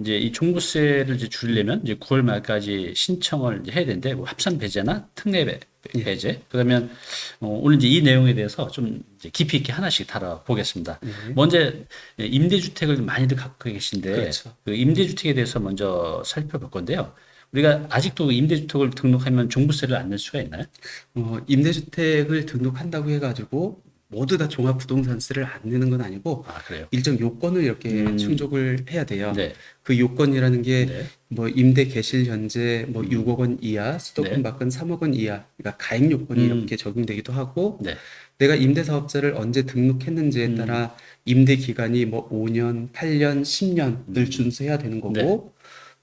이제 이 종부세를 이제 줄이려면 이제 9월 말까지 신청을 이제 해야 되는데 뭐 합산 배제나 특례 배- 예. 배제 그러면 어, 오늘 이제 이 내용에 대해서 좀 깊이 있게 하나씩 다뤄보겠습니다. 먼저 임대주택을 많이들 갖고 계신데 네. 그렇죠. 그 임대주택에 대해서 먼저 살펴볼 건데요. 우리가 아직도 임대주택을 등록하면 종부세를 안 낼 수가 있나요? 어, 임대주택을 등록한다고 해가지고 모두 다 종합 부동산세를 안 내는 건 아니고 아. 일정 요건을 이렇게 음. 충족을 해야 돼요. 네. 그 요건이라는 게 네. 뭐 임대 개실 현재 뭐 6억 원 이하, 수도권 네. 밖은 3억 원 이하, 그러니까 가입 요건이 음. 이렇게 적용되기도 하고 네. 내가 임대 사업자를 언제 등록했는지에 음. 따라 임대 기간이 뭐 5년, 8년, 10년을 준수해야 되는 거고 네.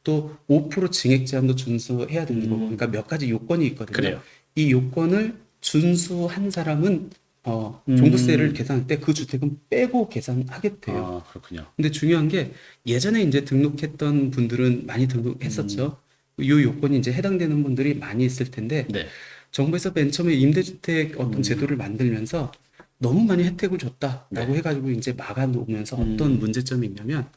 또5% 증액 제한도 준수해야 되는 거고 그러니까 몇 가지 요건이 있거든요. 음. 그래요. 이 요건을 준수한 사람은 어, 음. 종부세를 계산할 때 그 주택은 빼고 계산하게 돼요. 아 그렇군요. 근데 중요한 게 예전에 이제 등록했던 분들은 많이 등록했었죠. 이 요건이 이제 해당되는 분들이 많이 있을 텐데 네. 정부에서 맨 처음에 임대주택 어떤 음. 제도를 만들면서 너무 많이 혜택을 줬다라고 네. 해가지고 이제 막아놓으면서 음. 어떤 문제점이 있냐면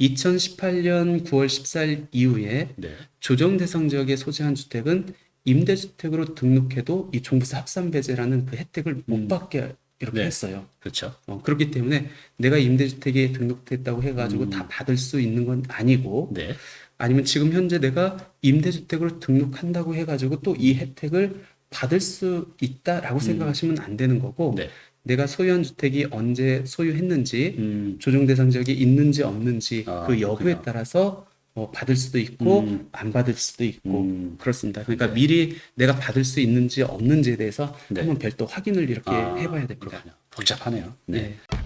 2018년 9월 14일 이후에 네. 조정 대상 지역에 소재한 주택은 임대주택으로 등록해도 이 종부세 합산 배제라는 그 혜택을 못 음. 받게 이렇게 네. 했어요. 그렇죠. 어, 그렇기 때문에 내가 임대주택에 등록됐다고 해가지고 음. 다 받을 수 있는 건 아니고 네. 아니면 지금 현재 내가 임대주택으로 등록한다고 해가지고 또 이 혜택을 받을 수 있다라고 생각하시면 안 되는 거고 음. 네. 내가 소유한 주택이 언제 소유했는지 음. 조정 대상 지역이 있는지 없는지 아, 그 여부에 그렇군요. 따라서 어, 받을 수도 있고 음. 안 받을 수도 있고 음. 그렇습니다. 그러니까 네. 미리 내가 받을 수 있는지 없는지에 대해서 네. 한번 별도 확인을 이렇게 아, 해봐야 됩니다. 그렇군요. 복잡하네요. 네. 네.